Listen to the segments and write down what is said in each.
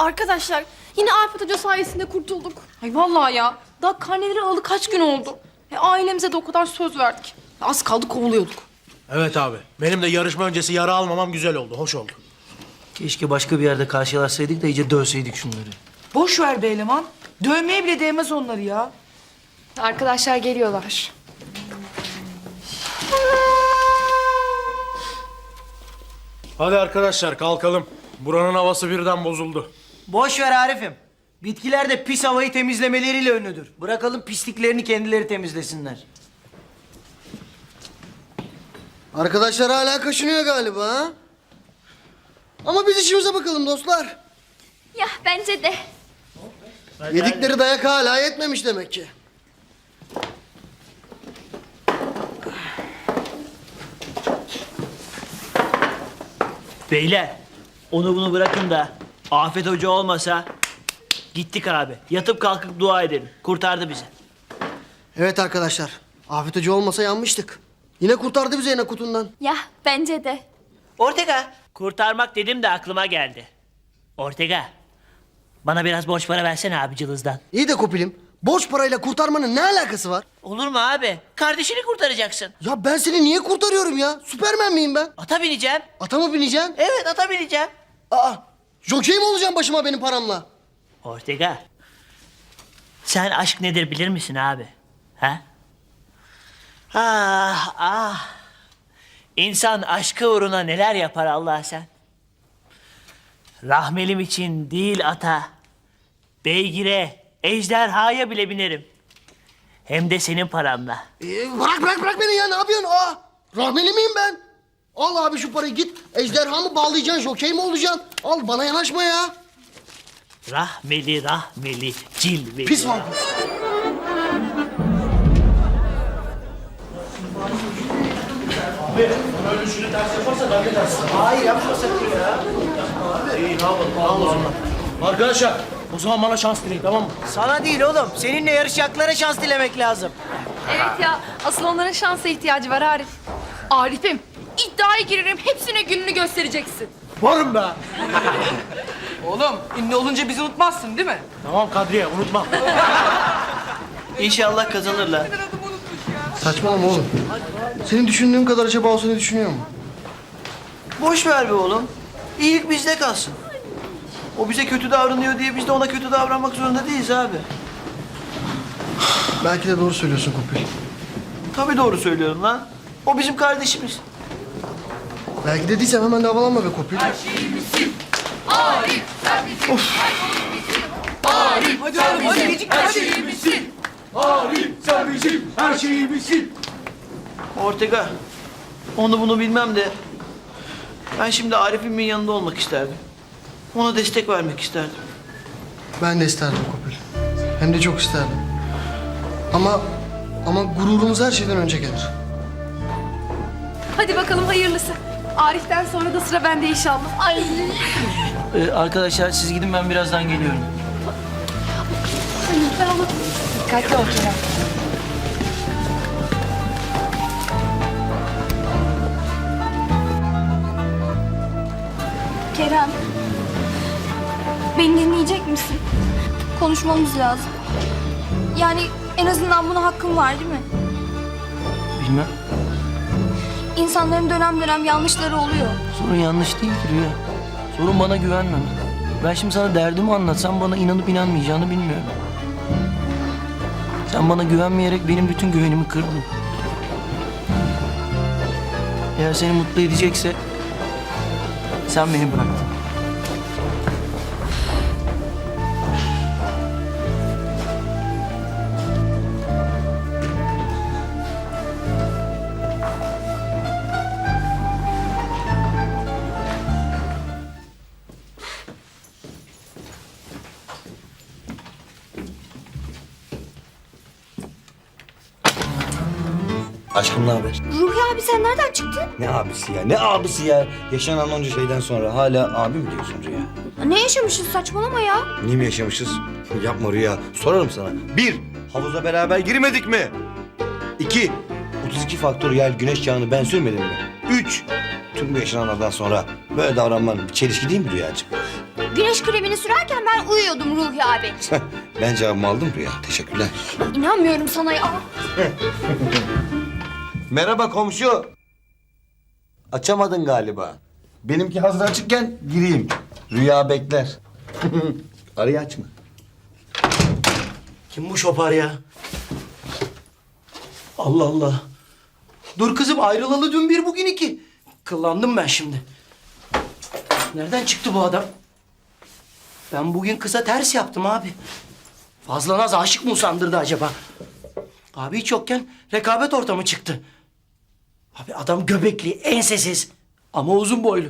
Arkadaşlar yine Afet Hoca sayesinde kurtulduk. Ay vallahi ya. Daha karneleri alalı kaç gün oldu. E, ailemize de o kadar söz verdik. Az kaldı kovuluyorduk. Evet abi. Benim de yarışma öncesi yara almamam güzel oldu. Hoş oldu. Keşke başka bir yerde karşılaşsaydık da iyice dövseydik şunları. Boş ver be eleman. Dövmeye bile değmez onları ya. Arkadaşlar geliyorlar. Hadi arkadaşlar kalkalım. Buranın havası birden bozuldu. Boş ver Arif'im. Bitkiler de pis havayı temizlemeleriyle ünlüdür. Bırakalım pisliklerini kendileri temizlesinler. Arkadaşlar hala kaşınıyor galiba ha? Ama biz işimize bakalım dostlar. Ya bence de. Yedikleri dayak hala yetmemiş demek ki. Beyler, onu bunu bırakın da Afet Hoca olmasa gittik abi. Yatıp kalkıp dua edelim. Kurtardı bizi. Evet arkadaşlar. Afet Hoca olmasa yanmıştık. Yine kurtardı bizi yine kutundan. Ya bence de. Ortega. Kurtarmak dedim de aklıma geldi. Ortega. Bana biraz borç para versene abi cılızdan. İyi de Kopilim. Borç parayla kurtarmanın ne alakası var? Olur mu abi? Kardeşini kurtaracaksın. Ya ben seni niye kurtarıyorum ya? Süpermen miyim ben? Ata bineceğim. Ata mı bineceksin? Evet ata bineceğim. Aa, jokey mi olacaksın başıma benim paramla? Ortega. Sen aşk nedir bilir misin abi? Ha? Ah ah. İnsan aşkı uğruna neler yapar Allah sen? Rahmelim için değil ata. Beygire, ejderhaya bile binerim. Hem de senin paramla. Ee, bırak bırak bırak beni ya ne yapıyorsun? Aa, rahmeli miyim ben? Al abi şu parayı git. Ejderhamı bağlayacaksın, jokey mi olacaksın? Al bana yanaşma ya. Rahmeli rahmeli cilveli. Pis vampir. Arkadaşlar o zaman bana şans dileyin tamam mı? Sana değil oğlum. Seninle yarışacaklara şans dilemek lazım. Evet ya. Asıl onların şansa ihtiyacı var Arif. Arif'im. İddiaya girerim. Hepsine gününü göstereceksin. Varım be. Oğlum ünlü olunca bizi unutmazsın değil mi? Tamam Kadriye unutma. İnşallah kazanırlar. Saçmalama oğlum. Senin düşündüğün kadar acaba o seni düşünüyor mu? Boş ver be oğlum. İyilik bizde kalsın. O bize kötü davranıyor diye biz de ona kötü davranmak zorunda değiliz abi. Belki de doğru söylüyorsun Kopil. Tabii doğru söylüyorum lan. O bizim kardeşimiz. Belki de değilsem hemen de havalanma be Kopil. Hadi oğlum hadi gecik hadi. Ortega. Onu bunu bilmem de. Ben şimdi Arif'imin yanında olmak isterdim. Ona destek vermek isterdim. Ben de isterdim Kopil. Hem de çok isterdim. Ama ama gururumuz her şeyden önce gelir. Hadi bakalım hayırlısı. Arif'ten sonra da sıra bende inşallah. Ay. Ee, arkadaşlar siz gidin ben birazdan geliyorum. Dikkatli ol Kerem. Kerem. Beni dinleyecek misin? Konuşmamız lazım. Yani en azından buna hakkım var değil mi? Bilmem. İnsanların dönem dönem yanlışları oluyor. Sorun yanlış değil ki Rüya. Sorun bana güvenmem. Ben şimdi sana derdimi anlatsam bana inanıp inanmayacağını bilmiyorum. Sen bana güvenmeyerek benim bütün güvenimi kırdın. Eğer seni mutlu edecekse sen beni bıraktın. Ne abisi ya? Ne abisi ya? Yaşanan onca şeyden sonra hala abi mi diyorsun Rüya? Ne yaşamışız saçmalama ya. Niye mi yaşamışız? Yapma Rüya. Sorarım sana. Bir, havuza beraber girmedik mi? İki, 32 faktöriyel güneş yağını ben sürmedim mi? Üç, tüm bu yaşananlardan sonra böyle davranman bir çelişki değil mi Rüyacığım? Güneş kremini sürerken ben uyuyordum Ruhi abi. ben cevabımı aldım Rüya. Teşekkürler. İnanmıyorum sana ya. Merhaba komşu. Açamadın galiba. Benimki hazır açıkken gireyim. Rüya bekler. Arayı açma. Kim bu şopar ya? Allah Allah. Dur kızım ayrılalı dün bir bugün iki. Kıllandım ben şimdi. Nereden çıktı bu adam? Ben bugün kıza ters yaptım abi. Fazla naz aşık mı usandırdı acaba? Abi hiç yokken rekabet ortamı çıktı. Abi adam göbekli, ensesiz ama uzun boylu.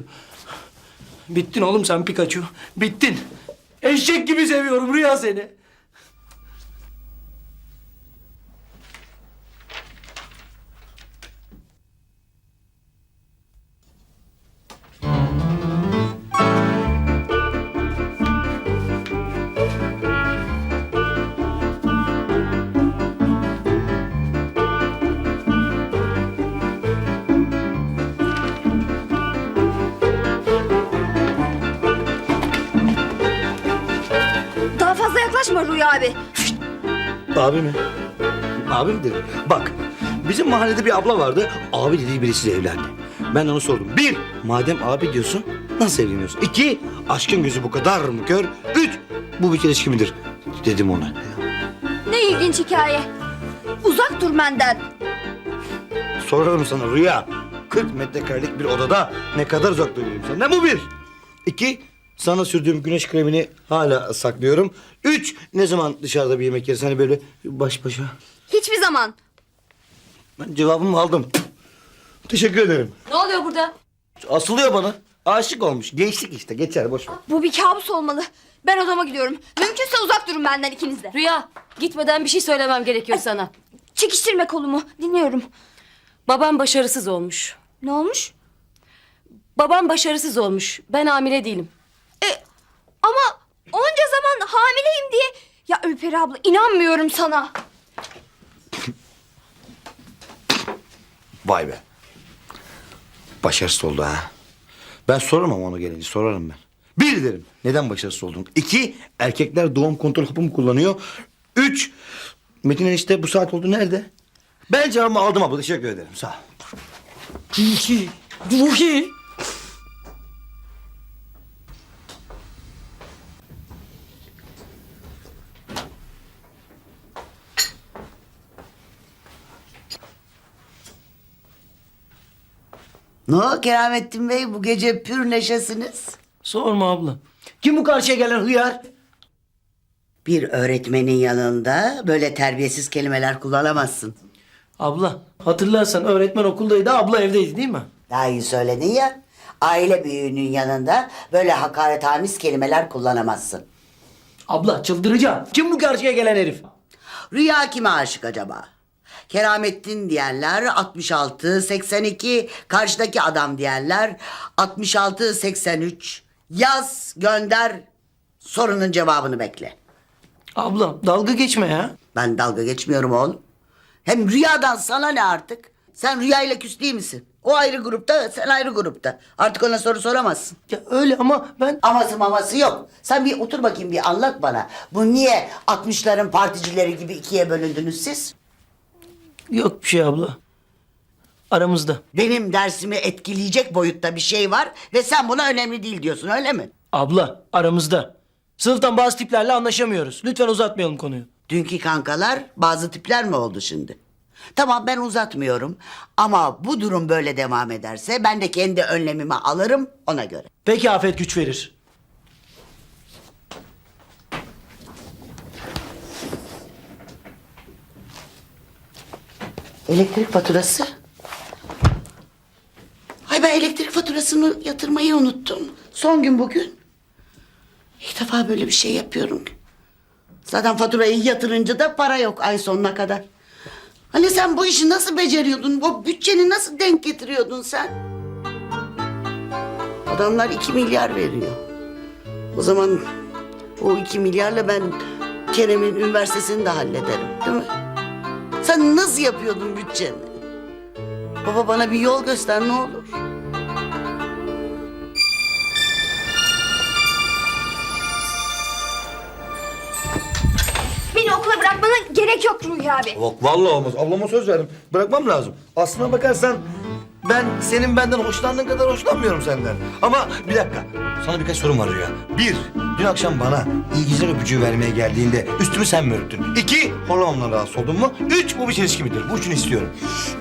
Bittin oğlum sen Pikachu. Bittin. Eşek gibi seviyorum Rüya seni. Abi mi? Abi mi dedim? Bak bizim mahallede bir abla vardı. Abi dediği birisiyle evlendi. Ben onu sordum. Bir, madem abi diyorsun nasıl evleniyorsun? İki, aşkın gözü bu kadar mı kör? Üç, bu bir ilişki midir? Dedim ona. Ne ilginç hikaye. Uzak dur benden. Sorarım sana Rüya. 40 metrekarelik bir odada ne kadar uzak duruyorum senden bu bir. İki, sana sürdüğüm güneş kremini hala saklıyorum. Üç, ne zaman dışarıda bir yemek yeriz hani böyle baş başa. Hiçbir zaman. Ben cevabımı aldım. Teşekkür ederim. Ne oluyor burada? Asılıyor bana. Aşık olmuş. Gençlik işte. Geçer boş ver. Bu bir kabus olmalı. Ben odama gidiyorum. Mümkünse uzak durun benden ikiniz de. Rüya, gitmeden bir şey söylemem gerekiyor sana. Çekiştirme kolumu. Dinliyorum. Babam başarısız olmuş. Ne olmuş? Babam başarısız olmuş. Ben hamile değilim. E, ama onca zaman hamileyim diye... Ya Ülperi abla inanmıyorum sana. Vay be. Başarısız oldu ha. Ben sorarım ama ona gelince sorarım ben. Bir derim. Neden başarısız oldun? İki, erkekler doğum kontrol hapı mı kullanıyor? Üç, Metin enişte bu saat oldu nerede? Ben cevabımı aldım abla. Teşekkür ederim. Sağ ol. Ruhi. Ruhi. Ne o Keramettin Bey bu gece pür neşesiniz? Sorma abla. Kim bu karşıya gelen hıyar? Bir öğretmenin yanında böyle terbiyesiz kelimeler kullanamazsın. Abla hatırlarsan öğretmen okuldaydı abla evdeydi değil mi? Daha iyi söyledin ya. Aile büyüğünün yanında böyle hakaretamiz kelimeler kullanamazsın. Abla çıldıracağım. Kim bu karşıya gelen herif? Rüya kime aşık acaba? Keramettin diyenler 66, 82, karşıdaki adam diyenler 66, 83. Yaz, gönder, sorunun cevabını bekle. Abla dalga geçme ya. Ben dalga geçmiyorum oğlum. Hem rüyadan sana ne artık? Sen rüyayla küs değil misin? O ayrı grupta, sen ayrı grupta. Artık ona soru soramazsın. Ya öyle ama ben... Aması maması yok. Sen bir otur bakayım bir anlat bana. Bu niye 60'ların particileri gibi ikiye bölündünüz siz? Yok bir şey abla. Aramızda. Benim dersimi etkileyecek boyutta bir şey var ve sen buna önemli değil diyorsun öyle mi? Abla aramızda. Sınıftan bazı tiplerle anlaşamıyoruz. Lütfen uzatmayalım konuyu. Dünkü kankalar bazı tipler mi oldu şimdi? Tamam ben uzatmıyorum ama bu durum böyle devam ederse ben de kendi önlemimi alırım ona göre. Peki afet güç verir. Elektrik faturası? Ay ben elektrik faturasını yatırmayı unuttum. Son gün bugün. İlk defa böyle bir şey yapıyorum. Zaten faturayı yatırınca da para yok ay sonuna kadar. Hani sen bu işi nasıl beceriyordun? Bu bütçeni nasıl denk getiriyordun sen? Adamlar iki milyar veriyor. O zaman o iki milyarla ben Kerem'in üniversitesini de hallederim değil mi? Sen nasıl yapıyordun bütçeni? Baba bana bir yol göster ne olur. Beni okula bırakmana gerek yok Ruhi abi. Yok vallahi olmaz. Ablama söz verdim. Bırakmam lazım. Aslına bakarsan ben senin benden hoşlandığın kadar hoşlanmıyorum senden. Ama bir dakika. Sana birkaç sorum var Rüya. Bir, dün akşam bana iyi geceler öpücüğü vermeye geldiğinde üstümü sen mi örttün? İki, hormonla rahatsız oldun mu? Üç, bu bir çelişki midir? Bu üçünü istiyorum.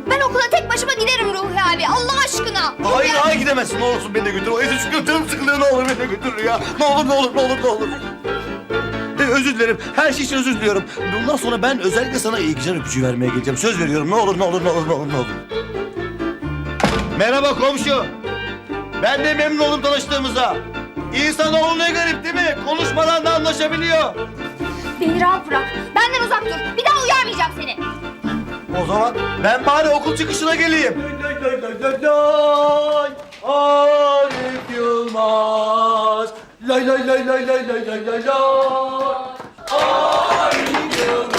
Ben okula tek başıma giderim Ruhi abi. Allah aşkına. Hayır, hayır gidemezsin. Ne olursun beni de götür. O evde çünkü canım sıkılıyor. Ne olur beni de götür Rüya. Ne olur, ne olur, ne olur, ne olur. Ee, özür dilerim. Her şey için özür diliyorum. Bundan sonra ben özellikle sana iyi geceler öpücüğü vermeye geleceğim. Söz veriyorum. Ne olur, ne olur, ne olur, ne olur, ne olur. Merhaba komşu. Ben de memnun oldum tanıştığımıza. İnsanoğlu ne garip değil mi? Konuşmadan da anlaşabiliyor. Beni rahat bırak. Benden uzak dur. Bir daha uyarmayacağım seni. O zaman ben bari okul çıkışına geleyim. Arif Yılmaz. Lay lay lay lay lay lay lay lay lay. Arif'im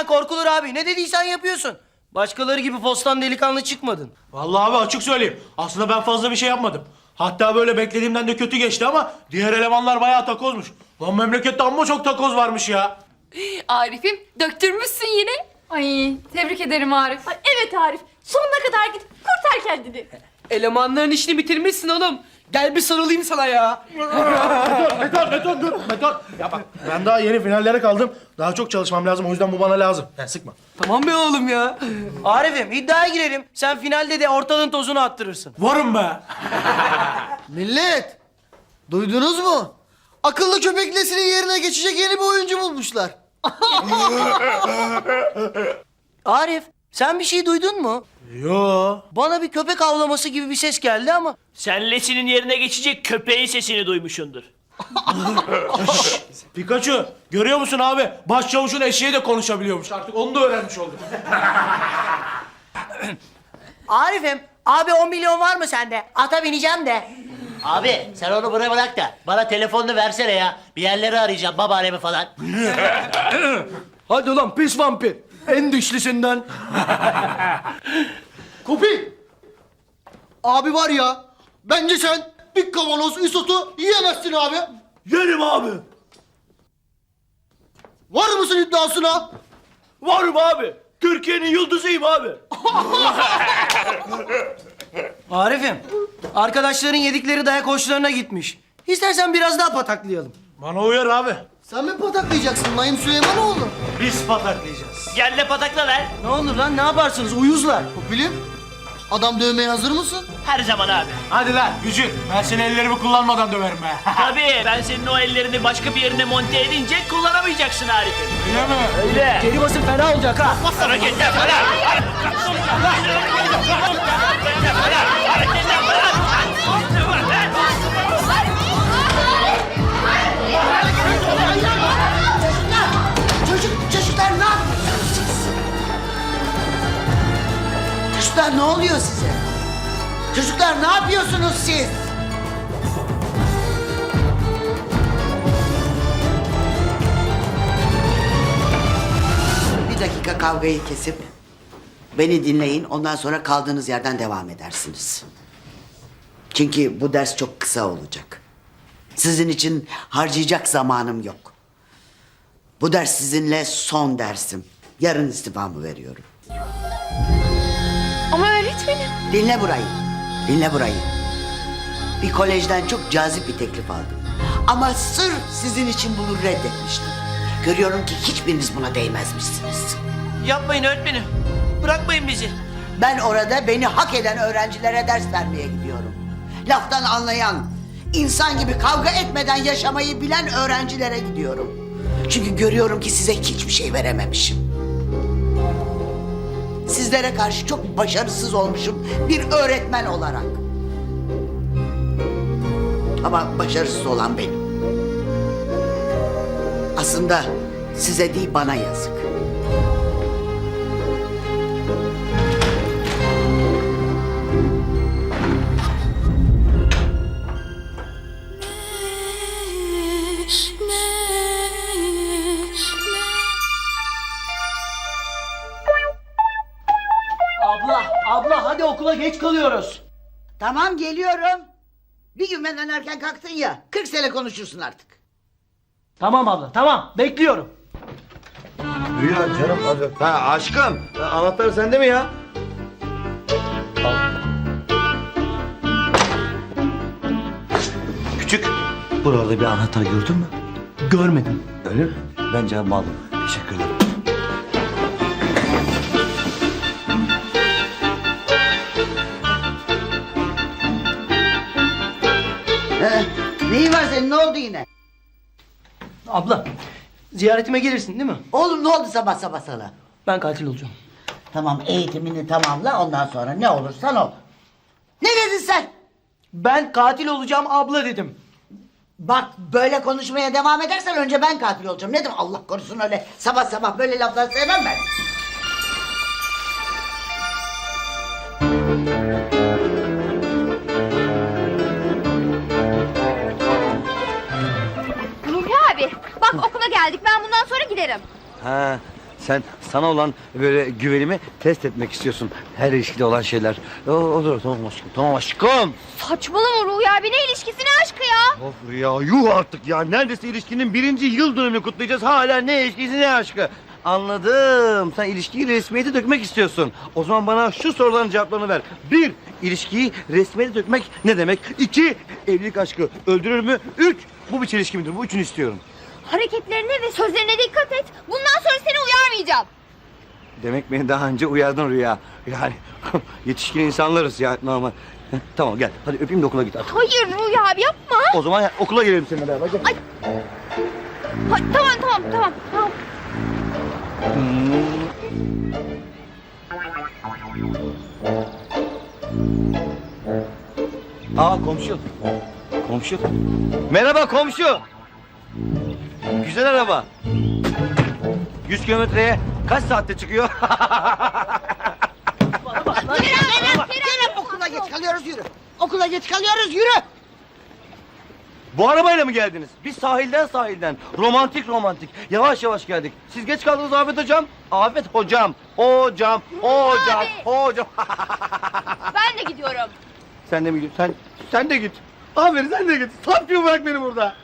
senden korkulur abi. Ne dediysen yapıyorsun. Başkaları gibi postan delikanlı çıkmadın. Vallahi abi açık söyleyeyim. Aslında ben fazla bir şey yapmadım. Hatta böyle beklediğimden de kötü geçti ama diğer elemanlar bayağı takozmuş. Lan memlekette amma çok takoz varmış ya. Arif'im döktürmüşsün yine. Ay tebrik ederim Arif. Evet Arif. Sonuna kadar git. Kurtar kendini. Elemanların işini bitirmişsin oğlum. Gel bir sarılayım sana ya. Metan, Metan dur, Metan. Ya bak ben daha yeni finallere kaldım. Daha çok çalışmam lazım o yüzden bu bana lazım. Yani sıkma. Tamam be oğlum ya. Arif'im iddiaya girelim. Sen finalde de ortalığın tozunu attırırsın. Varım be. Millet! Duydunuz mu? Akıllı köpek neslinin yerine geçecek yeni bir oyuncu bulmuşlar. Arif sen bir şey duydun mu? Yo. Bana bir köpek avlaması gibi bir ses geldi ama. Sen Lesin'in yerine geçecek köpeğin sesini duymuşsundur. Pikachu görüyor musun abi? Başçavuşun eşeği de konuşabiliyormuş. Artık onu da öğrenmiş olduk. Arif'im abi 10 milyon var mı sende? Ata bineceğim de. Abi sen onu bana bırak da bana telefonunu versene ya. Bir yerleri arayacağım babaannemi falan. Hadi ulan pis vampir. En dişlisinden. Kopi! Abi var ya, bence sen bir kavanoz isotu yiyemezsin abi. Yerim abi. Var mısın iddiasına? Varım abi. Türkiye'nin yıldızıyım abi. Arif'im arkadaşların yedikleri dayak hoşlarına gitmiş. İstersen biraz daha pataklayalım. Bana uyar abi. Sen mi pataklayacaksın Naim Süleymanoğlu? Biz pataklayacağız. Gel de patakla ver. Ne olur lan ne yaparsınız uyuzlar. Kopilim, adam dövmeye hazır mısın? Her zaman abi. Hadi lan gücün. Ben seni ellerimi kullanmadan döverim be. Tabii ben senin o ellerini başka bir yerine monte edince kullanamayacaksın Arif'im. Öyle mi? Öyle. Geri basın fena olacak ha. Hareketler falan. Hareketler falan. Çocuklar ne oluyor size? Çocuklar ne yapıyorsunuz siz? Bir dakika kavgayı kesip beni dinleyin. Ondan sonra kaldığınız yerden devam edersiniz. Çünkü bu ders çok kısa olacak. Sizin için harcayacak zamanım yok. Bu ders sizinle son dersim. Yarın istifamı veriyorum. Öğretmenim. Dinle burayı. Dinle burayı. Bir kolejden çok cazip bir teklif aldım. Ama sırf sizin için bunu reddetmiştim. Görüyorum ki hiçbiriniz buna değmezmişsiniz. Yapmayın öğretmenim. Bırakmayın bizi. Ben orada beni hak eden öğrencilere ders vermeye gidiyorum. Laftan anlayan, insan gibi kavga etmeden yaşamayı bilen öğrencilere gidiyorum. Çünkü görüyorum ki size hiçbir şey verememişim. Sizlere karşı çok başarısız olmuşum bir öğretmen olarak. Ama başarısız olan benim. Aslında size değil bana yazık. Geliyorum. Bir gün benden erken kalktın ya. 40 sene konuşursun artık. Tamam abla tamam bekliyorum. Rüya canım. hadi. Ha aşkım. Anahtar sende mi ya? Küçük. Burada bir anahtar gördün mü? Görmedim. Öyle mi? Ben cevabımı aldım. Teşekkür ederim. He, neyin var senin ne oldu yine? Abla ziyaretime gelirsin değil mi? Oğlum ne oldu sabah sabah sana? Ben katil olacağım. Tamam eğitimini tamamla ondan sonra ne olursan ol. Ne dedin sen? Ben katil olacağım abla dedim. Bak böyle konuşmaya devam edersen önce ben katil olacağım. Ne demek Allah korusun öyle sabah sabah böyle laflar sevmem ben. Bak okula geldik ben bundan sonra giderim. Ha, sen sana olan böyle güvenimi test etmek istiyorsun. Her ilişkide olan şeyler. O, olur tamam aşkım. Tamam aşkım. Saçmalama Ruhi abi ne ilişkisi ne aşkı ya? Of Rüya yuh artık ya. Neredeyse ilişkinin birinci yıl dönümünü kutlayacağız. Hala ne ilişkisi ne aşkı. Anladım. Sen ilişkiyi resmiyete dökmek istiyorsun. O zaman bana şu soruların cevaplarını ver. Bir, ilişkiyi resmiyete dökmek ne demek? İki, evlilik aşkı öldürür mü? Üç, bu bir çelişki midir? Bu üçünü istiyorum. Hareketlerine ve sözlerine dikkat et. Bundan sonra seni uyarmayacağım. Demek beni daha önce uyardın Rüya. Yani yetişkin insanlarız ya normal. Heh, Tamam gel. Hadi öpeyim de okula git artık. Hayır Ruhi abi yapma. O zaman ya- okula gelelim seninle beraber. Gel. Ha, tamam tamam tamam. tamam. Aa komşu. Komşu. Merhaba komşu. Güzel araba. 100 kilometreye kaç saatte çıkıyor? Kerem, okula geç kalıyoruz yürü. Okula geç kalıyoruz yürü. Bu arabayla mı geldiniz? Biz sahilden sahilden. Romantik romantik. Yavaş yavaş geldik. Siz geç kaldınız Afet hocam. Afet hocam. Hocam. Hocam. Hocam. Ben de gidiyorum. sen de mi git? Sen, sen de git. Aferin sen de git. Sapıyor bırak beni burada.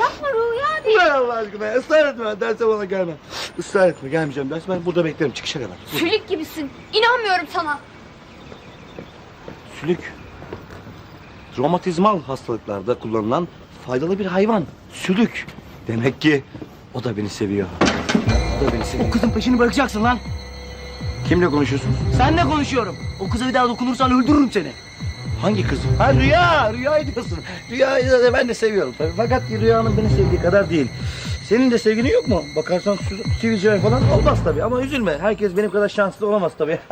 Yapma Ruhi abi. Ver Allah aşkına. Israr etme. Derse bana gelme. Israr etme. Gelmeyeceğim ders. Ben burada beklerim çıkışa kadar. Sülük gibisin. İnanmıyorum sana. Sülük. Romatizmal hastalıklarda kullanılan faydalı bir hayvan. Sülük. Demek ki o da beni seviyor. O da beni seviyor. O kızın peşini bırakacaksın lan. Kimle konuşuyorsun? Senle konuşuyorum. O kıza bir daha dokunursan öldürürüm seni. Hangi kız? Ha Rüya. Rüya'yı diyorsun. Rüya'yı da ben de seviyorum tabii. Fakat Rüya'nın beni sevdiği kadar değil. Senin de sevginin yok mu? Bakarsan sivilce falan olmaz tabii. Ama üzülme. Herkes benim kadar şanslı olamaz tabii.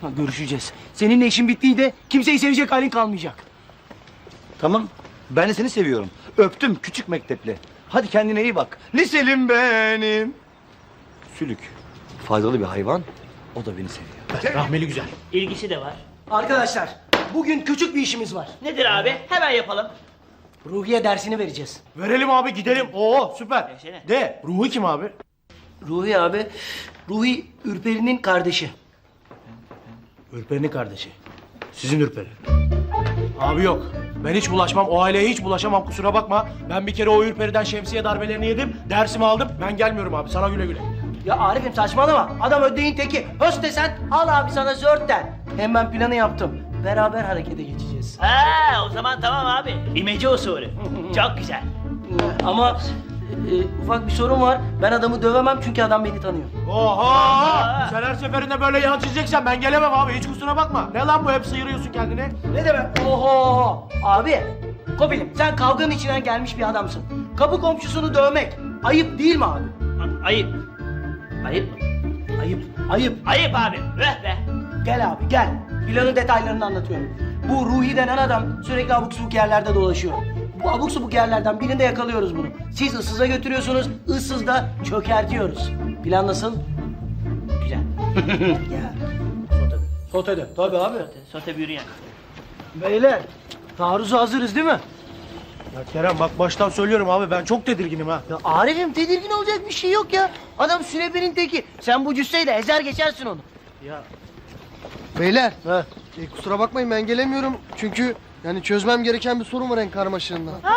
Ha, görüşeceğiz. Seninle işin bittiğinde kimseyi sevecek halin kalmayacak. Tamam. Ben de seni seviyorum. Öptüm küçük mektepli. Hadi kendine iyi bak. Liselim benim. Sülük. Faydalı bir hayvan. O da beni seviyor. Rahmeli güzel. İlgisi de var. Arkadaşlar bugün küçük bir işimiz var. Nedir abi? Hemen yapalım. Ruhiye dersini vereceğiz. Verelim abi gidelim. Oo süper. Versene. De Ruhi kim abi? Ruhi abi, Ruhi Ürperi'nin kardeşi. Ürperi'nin kardeşi. Sizin Ürperi. Abi yok. Ben hiç bulaşmam. O aileye hiç bulaşamam kusura bakma. Ben bir kere o Ürperi'den şemsiye darbelerini yedim. Dersimi aldım. Ben gelmiyorum abi. Sana güle güle. Ya Arif'im saçmalama. Adam ödeyin teki. Höst desen al abi sana zört der. Hem ben planı yaptım. Beraber harekete geçeceğiz. Ha, o zaman tamam abi. İmece usulü. Çok güzel. Ama e, ufak bir sorun var. Ben adamı dövemem çünkü adam beni tanıyor. Oha! Sen her seferinde böyle yan çizeceksen ben gelemem abi. Hiç kusura bakma. Ne lan bu hep sıyırıyorsun kendini? Ne demek? Oho! Abi, Kobilim sen kavganın içinden gelmiş bir adamsın. Kapı komşusunu dövmek ayıp değil mi abi? Ayıp. Ayıp mı? Ayıp, ayıp. Ayıp abi. Öh be. Gel abi gel. Planın detaylarını anlatıyorum. Bu Ruhi denen adam sürekli abuk subuk yerlerde dolaşıyor. Bu abuk subuk yerlerden birinde yakalıyoruz bunu. Siz ıssıza götürüyorsunuz, ıssız da çökertiyoruz. Plan nasıl? Güzel. Ya. Sotede. Tabii abi. Sote bürüyen. Beyler, taarruza hazırız değil mi? Ya Kerem bak baştan söylüyorum abi ben çok tedirginim ha. Ya Arif'im tedirgin olacak bir şey yok ya. Adam sürebenin teki. Sen bu cüsseyle ezer geçersin onu. Ya Beyler. e, kusura bakmayın ben gelemiyorum. Çünkü yani çözmem gereken bir sorun var en karmaşığında. Ha,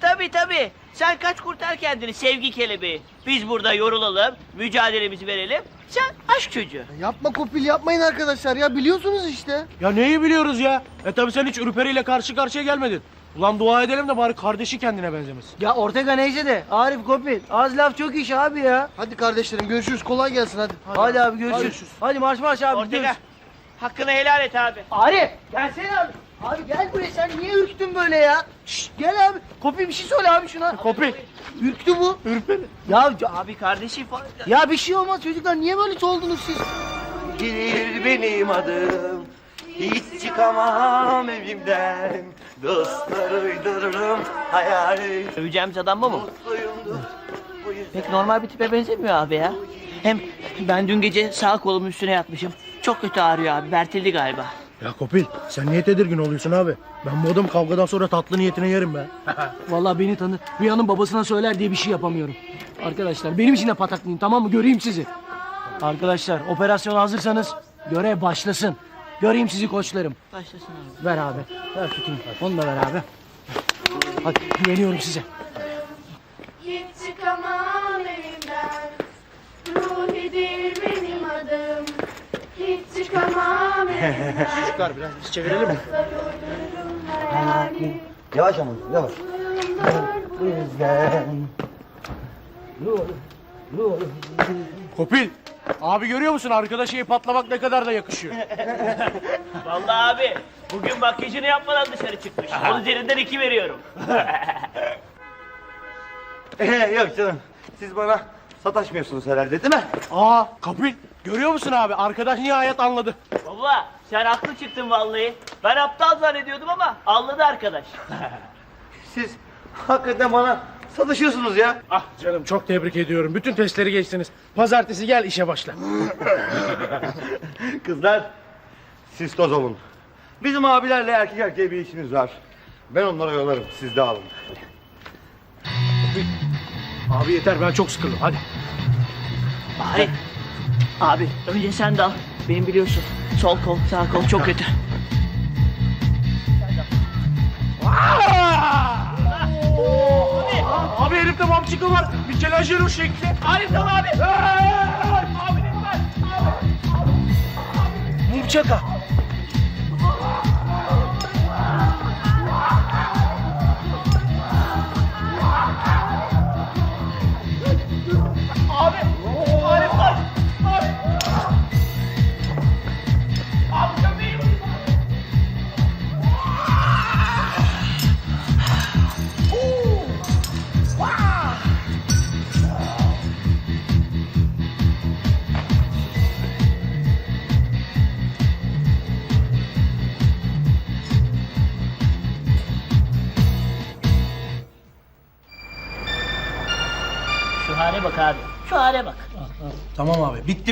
tabii tabii. Sen kaç kurtar kendini sevgi kelebeği. Biz burada yorulalım, mücadelemizi verelim. Sen aşk çocuğu. Yapma kopil yapmayın arkadaşlar ya biliyorsunuz işte. Ya neyi biliyoruz ya? E tabi sen hiç ürperiyle karşı karşıya gelmedin. Ulan dua edelim de bari kardeşi kendine benzemesin. Ya Ortega neyse de Arif Kopil. Az laf çok iş abi ya. Hadi kardeşlerim görüşürüz kolay gelsin hadi. Hadi, abi görüşürüz. Hadi, marş marş abi Ortega. gidiyoruz. Hakkını helal et abi. Arif gelsene abi. Abi gel buraya sen niye ürktün böyle ya? Şşt, gel abi. Kopil bir şey söyle abi şuna. Kopil. Ürktü bu. Ürperi. Ya, Abi kardeşi falan. ya bir şey olmaz çocuklar niye böyle oldunuz siz? Bir benim adım Hiç çıkamam evimden Dostları uydururum hayali Öveceğimiz adam bu? Pek normal bir tipe benzemiyor abi ya. Hem ben dün gece sağ kolumun üstüne yatmışım. Çok kötü ağrıyor abi. Bertildi galiba. Ya Kopil sen niye tedirgin oluyorsun abi? Ben bu adam kavgadan sonra tatlı niyetine yerim be. Vallahi beni tanı. Rüyanın babasına söyler diye bir şey yapamıyorum. Arkadaşlar benim için de pataklayın tamam mı? Göreyim sizi. Arkadaşlar operasyon hazırsanız görev başlasın. Göreyim sizi koçlarım. Başlasın abi. Ver abi. Ver tutayım. Onu da ver abi. Hadi güveniyorum size. Çıkar biraz biz çevirelim mi? Yavaş ama yavaş Kopil. Abi görüyor musun arkadaş iyi patlamak ne kadar da yakışıyor. Vallahi abi bugün makyajını yapmadan dışarı çıkmış. Onun üzerinden iki veriyorum. Yok canım siz bana sataşmıyorsunuz herhalde değil mi? Aa Kopil görüyor musun abi arkadaş nihayet anladı. Baba sen haklı çıktın vallahi. Ben aptal zannediyordum ama anladı arkadaş. Siz hakikaten bana sataşıyorsunuz ya Ah canım çok tebrik ediyorum. Bütün testleri geçtiniz. Pazartesi gel işe başla. Kızlar siz toz olun Bizim abilerle erkek erkeğe bir işimiz var Ben onlara yollarım siz de alın Abi yeter ben çok sıkıldım hadi. Bari. Abi önce sen de al. Benim biliyorsun sol kol sağ kol çok kötü. Abi herifte mamçıkı var. Michelangelo şekli. Arif abi. Abi. Abi.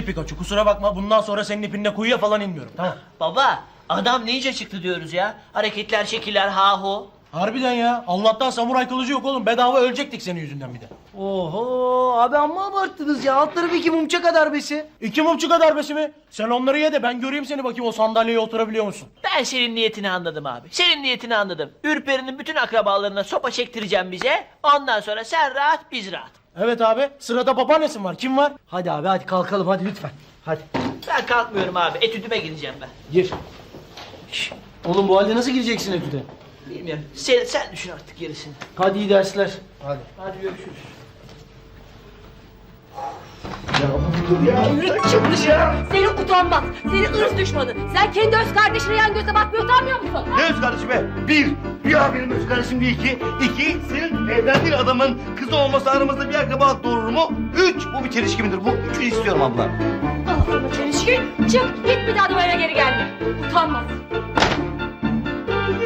Bitti Pikachu kusura bakma bundan sonra senin ipinle kuyuya falan inmiyorum tamam. Baba adam ninja çıktı diyoruz ya. Hareketler, şekiller, ha ho. Harbiden ya Allah'tan samuray kılıcı yok oğlum bedava ölecektik senin yüzünden bir de. Oho abi amma abarttınız ya. Alt tarafı iki mumçaka darbesi. İki mumçuka darbesi mi? Sen onları ye de ben göreyim seni bakayım o sandalyeye oturabiliyor musun? Ben senin niyetini anladım abi. Senin niyetini anladım. Ürperi'nin bütün akrabalarına sopa çektireceğim bize. Ondan sonra sen rahat biz rahat. Evet abi sırada babaannesin var kim var? Hadi abi hadi kalkalım hadi lütfen. Hadi Ben kalkmıyorum abi. Etüdüme gideceğim ben. gir. Şş, Oğlum bu halde nasıl gireceksin etüde? Bilmiyorum. Sen, sen düşün artık gerisini. Hadi iyi dersler. Hadi. Hadi görüşürüz. Çıkmış ya. Seni utanmaz. Seni ırz düşmanı. Sen kendi öz kardeşine yan göze bakmıyor utanmıyor musun? Ne öz kardeşim be? Bir, ya benim öz kardeşim değil iki. İki, senin evlendiğin adamın kızı olması aramızda bir akraba doğurur mu? Üç, bu bir çelişki midir? Bu üçünü istiyorum abla. Al sana çelişki. Çık git bir daha eve geri gelme. Utanmaz.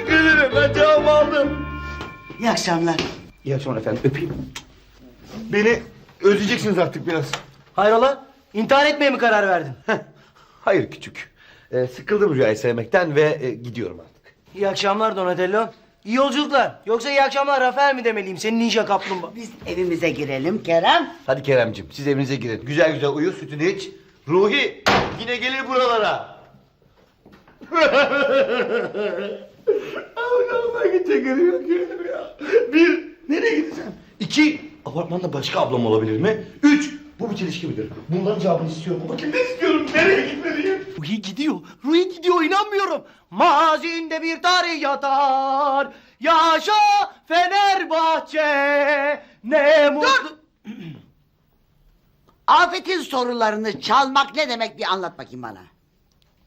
Ederim, ben cevabı aldım. İyi akşamlar. İyi akşamlar efendim, öpeyim. Beni özleyeceksiniz artık biraz. Hayrola? İntihar etmeye mi karar verdin? Hayır küçük. Ee, sıkıldım rüyayı sevmekten ve e, gidiyorum artık. İyi akşamlar Donatello. İyi yolculuklar. Yoksa iyi akşamlar Rafael mi demeliyim? Senin ninja kaplumbağa. Biz evimize girelim Kerem. Hadi Keremcim, siz evinize girin. Güzel güzel uyu, sütünü iç. Ruhi, yine gelir buralara. Ben gidecek yok ya. Bir, nereye gideceğim? İki, apartmanda başka ablam olabilir mi? Üç, bu bir çelişki midir? Bunların cevabını istiyorum. Bakayım ne istiyorum? Nereye gitmeliyim? Ruhi gidiyor. Ruhi gidiyor inanmıyorum. Mazinde bir tarih yatar. Yaşa Fenerbahçe. Ne mutlu. Afet'in sorularını çalmak ne demek bir anlat bakayım bana.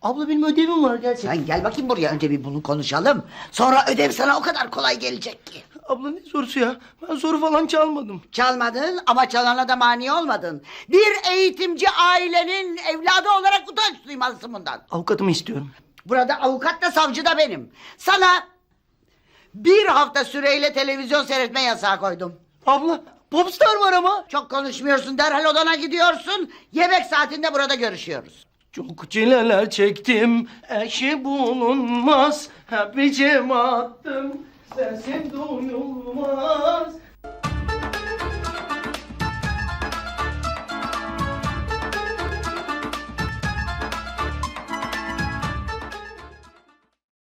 Abla benim ödevim var gerçekten. Sen gel bakayım buraya önce bir bunu konuşalım. Sonra ödev sana o kadar kolay gelecek ki. Abla ne sorusu ya? Ben soru falan çalmadım. Çalmadın ama çalana da mani olmadın. Bir eğitimci ailenin evladı olarak utanç duymalısın bundan. Avukatımı istiyorum. Burada avukat da savcı da benim. Sana bir hafta süreyle televizyon seyretme yasağı koydum. Abla popstar var ama. Çok konuşmuyorsun derhal odana gidiyorsun. Yemek saatinde burada görüşüyoruz. Çok çileler çektim. Eşi bulunmaz. Hep içime attım. Sesim duyulmaz